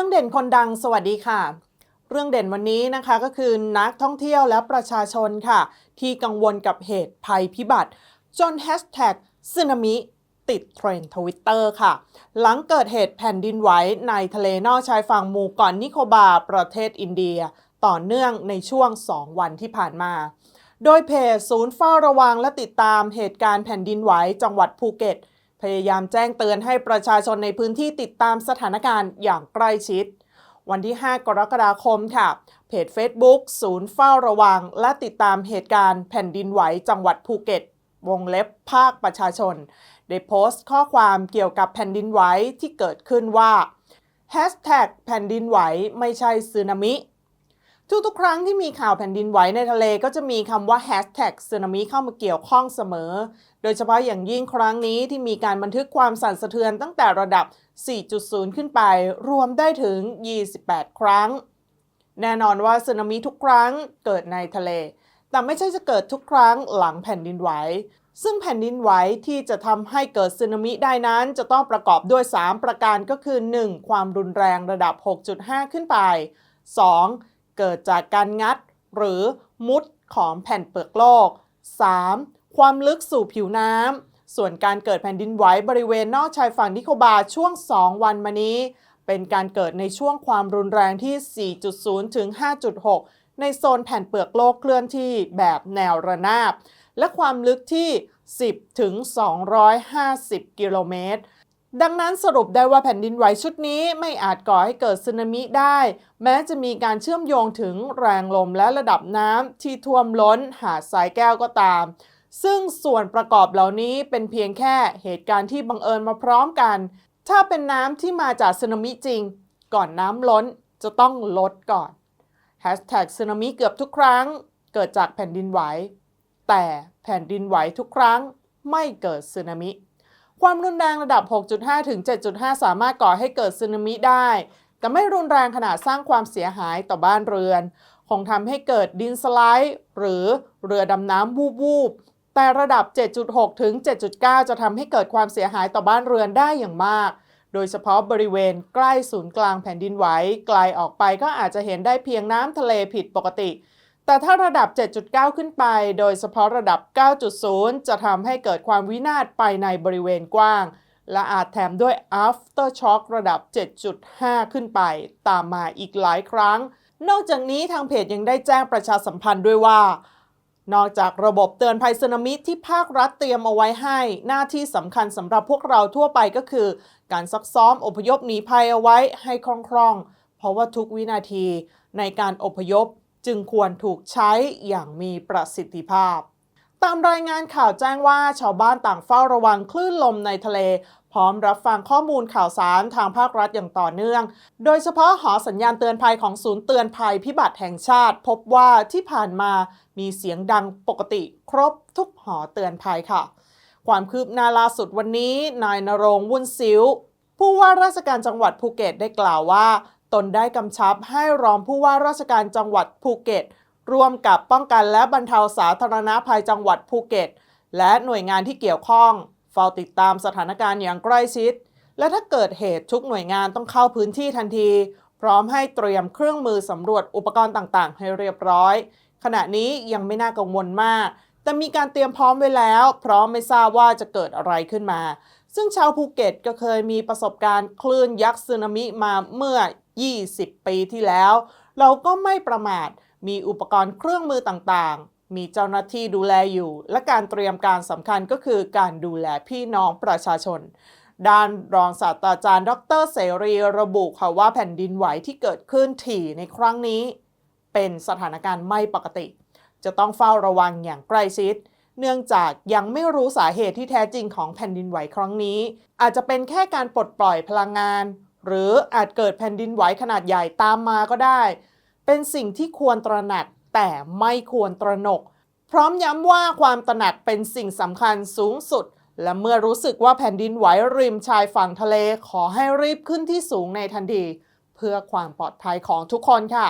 รื่องเด่นคนดังสวัสดีค่ะ เรื่องเด่นวันนี้นะคะก็คือนักท่องเที่ยวและประชาชนค่ะ ที่กังวลกับเหตุภัยพิบัติ จนแฮชแท็กสึนามิติดเทรนด์ทวิตเตอร์ค่ะ หลังเกิดเหตุแผ่นดินไหวในทะเลนอกชายฝั่งหมู่เกาะนนิโคบาประเทศอินเดีย ต่อเนื่องในช่วง 2 วันที่ผ่านมา โดยเพจศูนย์เฝ้าระวังและติดตามเหตุการณ์แผ่นดินไหวจังหวัดภูเก็ต พยายามแจ้งเตือนให้ประชาชนในพื้นที่ติดตามสถานการณ์อย่างใกล้ชิด วันที่ 5 กรกฎาคมค่ะ เพจ Facebook ศูนย์เฝ้าระวัง และติดตามเหตุการณ์แผ่นดินไหวจังหวัดภูเก็ต วงเล็บภาคประชาชน ได้โพสต์ข้อความเกี่ยวกับแผ่นดินไหวที่เกิดขึ้นว่า Hashtag แผ่นดินไหวไม่ใช่สึนามิ ทุกๆ ครั้งที่มีข่าวแผ่นดินไหวในทะเลก็จะมีคำว่า Hashtag สึนามิเข้ามาเกี่ยวข้องเสมอ โดยเฉพาะอย่างยิ่งครั้งนี้ที่มีการบันทึกความสั่นสะเทือนตั้งแต่ระดับ 4.0 ขึ้นไป รวมได้ถึง 28 ครั้ง แน่นอนว่าสึนามิทุกครั้งเกิดในทะเล แต่ไม่ใช่จะเกิดทุกครั้งหลังแผ่นดินไหว ซึ่งแผ่นดินไหวที่จะทำให้เกิดสึนามิได้นั้น จะต้องประกอบด้วย 3 ประการก็คือ 1. ความรุนแรงระดับ 6.5 ขึ้นไป 2. เกิดจากการงัดหรือมุดของแผ่นเปลือกโลก 3. ความลึกสู่ผิวน้ำ ส่วนการเกิดแผ่นดินไหวบริเวณนอกชายฝั่งนิโคบาช่วง 2 วันมานี้ เป็นการเกิดในช่วงความรุนแรงที่ 4.0 ถึง 5.6 ในโซนแผ่นเปลือกโลกเคลื่อนที่แบบแนวระนาบ และความลึกที่ 10 ถึง 250 กิโลเมตร ดังนั้นสรุปได้ว่าแผ่นดินไหวชุดนี้ไม่อาจก่อให้เกิดสึนามิได้ แม้จะมีการเชื่อมโยงถึงแรงลมและระดับน้ำที่ท่วมล้นหาดทรายแก้วก็ตาม ซึ่งส่วนประกอบเหล่านี้เป็นเพียงแค่เหตุการณ์ที่บังเอิญมาพร้อมกัน ถ้าเป็นน้ำที่มาจากสึนามิจริง ก่อนน้ำล้นจะต้องลดก่อน Hashtag สึนามิเกือบทุกครั้ง เกิดจากแผ่นดินไหว แต่แผ่นดินไหวทุกครั้งไม่เกิดสึนามิ ความรุนแรงระดับ 6.5 ถึง 7.5 สามารถก่อให้เกิดสึนามิได้ แต่ไม่รุนแรงขนาดสร้างความเสียหายต่อบ้านเรือน คงทำให้เกิดดินสไลด์ หรือเรือดำน้ำวูบวูบๆแต่ระดับ 7.6 ถึง 7.9 จะทำให้เกิดความเสียหายต่อบ้านเรือนได้อย่างมาก โดยเฉพาะบริเวณใกล้ศูนย์กลางแผ่นดินไหว ไกลออกไปก็อาจจะเห็นได้เพียงน้ำทะเลผิดปกติ แต่ถ้าระดับ 7.9 ขึ้นไป โดยเฉพาะระดับ 9.0 จะทำให้เกิดความวินาศไปในบริเวณกว้าง และอาจแถมด้วย aftershock ระดับ 7.5 ขึ้นไป ตามมาอีกหลายครั้ง นอกจากนี้ทางเพจยังได้แจ้งประชาสัมพันธ์ด้วยว่า นอกจากระบบเตือนภัยสึนามิที่ภาครัฐเตรียมเอาไว้ให้ หน้าที่สำคัญสำหรับพวกเราทั่วไปก็คือ การซักซ้อมอพยพหนีภัยเอาไว้ให้คล่องๆ เพราะว่าทุกวินาทีในการอพยพ จึงควรถูกใช้อย่างมีประสิทธิภาพ ตามรายงานข่าวแจ้งว่าชาวบ้านต่างเฝ้าระวังคลื่นลมในทะเล พร้อมรับฟังข้อมูลข่าวสารทางภาครัฐอย่างต่อเนื่อง โดยเฉพาะหอสัญญาณเตือนภัยของศูนย์เตือนภัยพิบัติแห่งชาติ พบว่าที่ผ่านมามีเสียงดังปกติครบทุกหอเตือนภัยค่ะ ความคืบหน้าล่าสุดวันนี้ นายนรงวุ่นซิวผู้ว่าราชการจังหวัดภูเก็ตได้กล่าวว่า ตนได้กำชับให้รองผู้ว่าราชการจังหวัดภูเก็ต ร่วมกับป้องกันและบรรเทาสาธารณภัยจังหวัดภูเก็ต และหน่วยงานที่เกี่ยวข้อง เฝ้าติดตามสถานการณ์อย่างใกล้ชิด และถ้าเกิดเหตุทุกหน่วยงานต้องเข้าพื้นที่ทันที พร้อมให้เตรียมเครื่องมือสำรวจอุปกรณ์ต่างๆ ให้เรียบร้อย ขณะนี้ยังไม่น่ากังวลมาก แต่มีการเตรียมพร้อมไว้แล้ว เพราะไม่ทราบว่าจะเกิดอะไรขึ้นมาซึ่งชาวภูเก็ตก็เคยมีประสบการณ์คลื่นยักษ์สึนามิมาเมื่อ 20 ปีที่แล้ว เราก็ไม่ประมาท มีอุปกรณ์เครื่องมือต่างๆ มีเจ้าหน้าที่ดูแลอยู่ และการเตรียมการสำคัญก็คือการดูแลพี่น้องประชาชน ด้านรองศาสตราจารย์ ดรเสรีระบุค่ะว่าแผ่นดินไหวที่เกิดขึ้นถี่ในครั้งนี้ เป็นสถานการณ์ไม่ปกติ จะต้องเฝ้าระวังอย่างใกล้ชิดเนื่องจากยังไม่รู้สาเหตุที่แท้จริงของแผ่นดินไหวครั้งนี้ อาจจะเป็นแค่การปลดปล่อยพลังงาน หรืออาจเกิดแผ่นดินไหวขนาดใหญ่ตามมาก็ได้ เป็นสิ่งที่ควรตระหนักแต่ไม่ควรตระหนก พร้อมย้ำว่าความตระหนักเป็นสิ่งสำคัญสูงสุด และเมื่อรู้สึกว่าแผ่นดินไหวริมชายฝั่งทะเลขอให้รีบขึ้นที่สูงในทันที เพื่อความปลอดภัยของทุกคนค่ะ